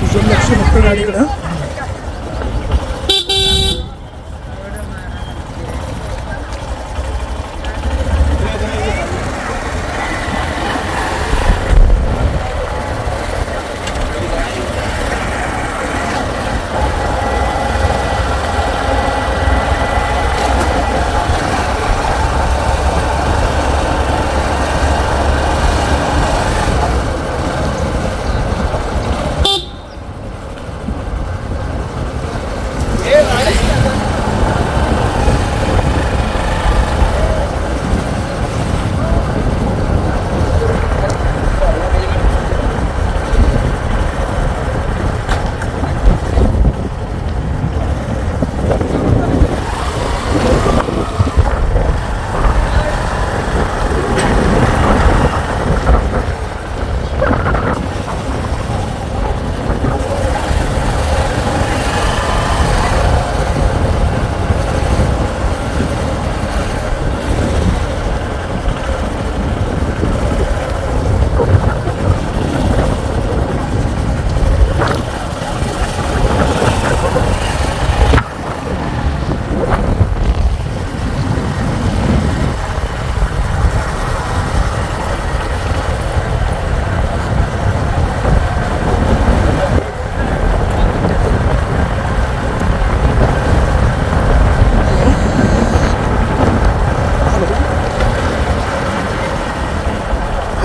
तुझं लक्ष फक्त गाडीकडं.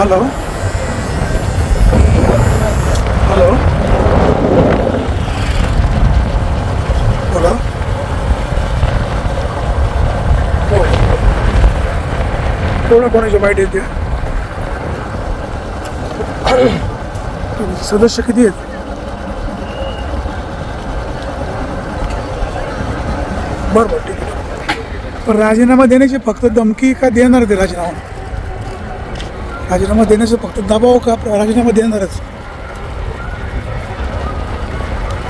हॅलो हॅलो बोला हो कोणा कोणाची बाईट येते सदस्य किती आहेत बरं बरं ठीक आहे. पण राजीनामा देण्याची फक्त धमकी का देणार ते राजीनामा? राजीनामा देण्याचं फक्त दबाव का राजीनामा देणारच?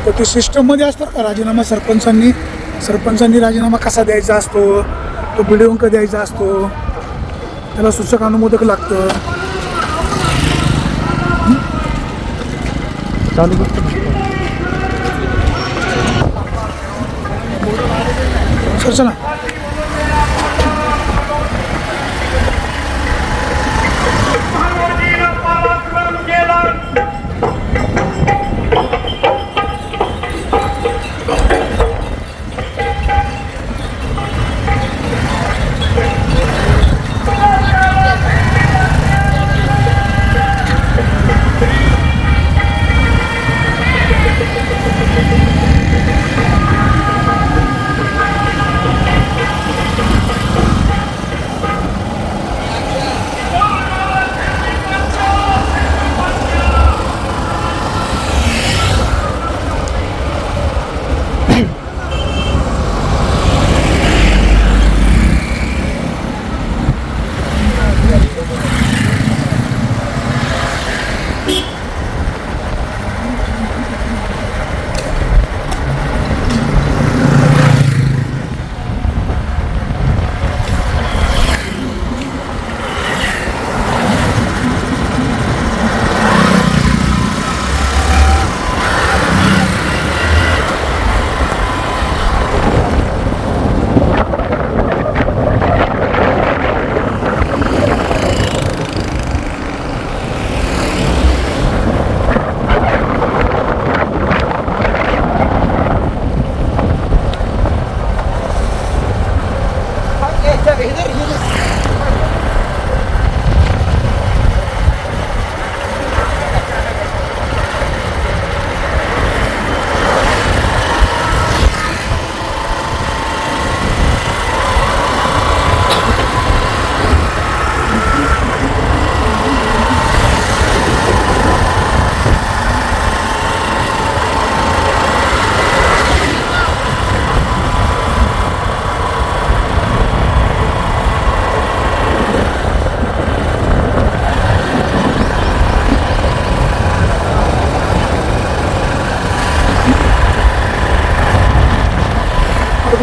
तर ते सिस्टममध्ये असतात का राजीनामा सरपंचांनी? सरपंचांनी राजीनामा कसा द्यायचा असतो? तो बिडिओंक द्यायचा असतो. त्याला सूचक अनुमोदक लागतं. चालू सर चला.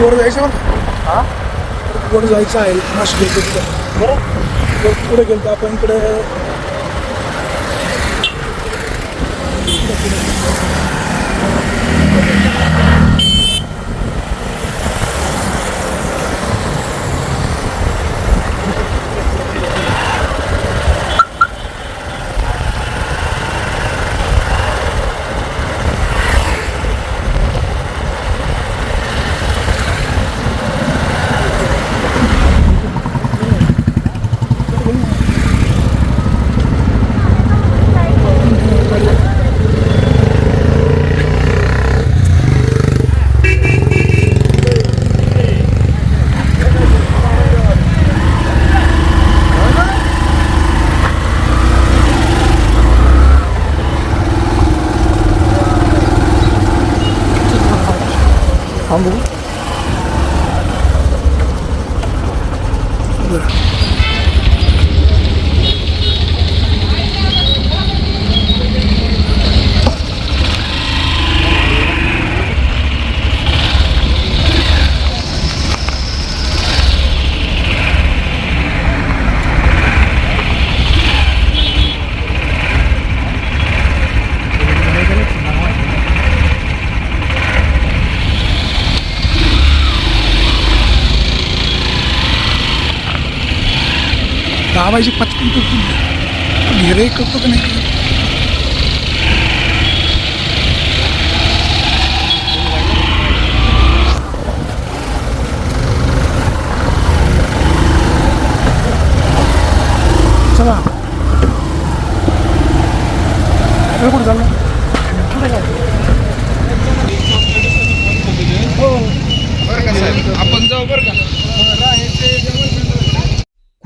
वर जायचं बरं का? वर जायचं आहे. नाशिक गेलं तिथं वर पुढे गेलं तर आपण इकडे. Cobra. दाबायची पटकन करतो घेरे करतो का नाही? चला. हे कुठं चाललं?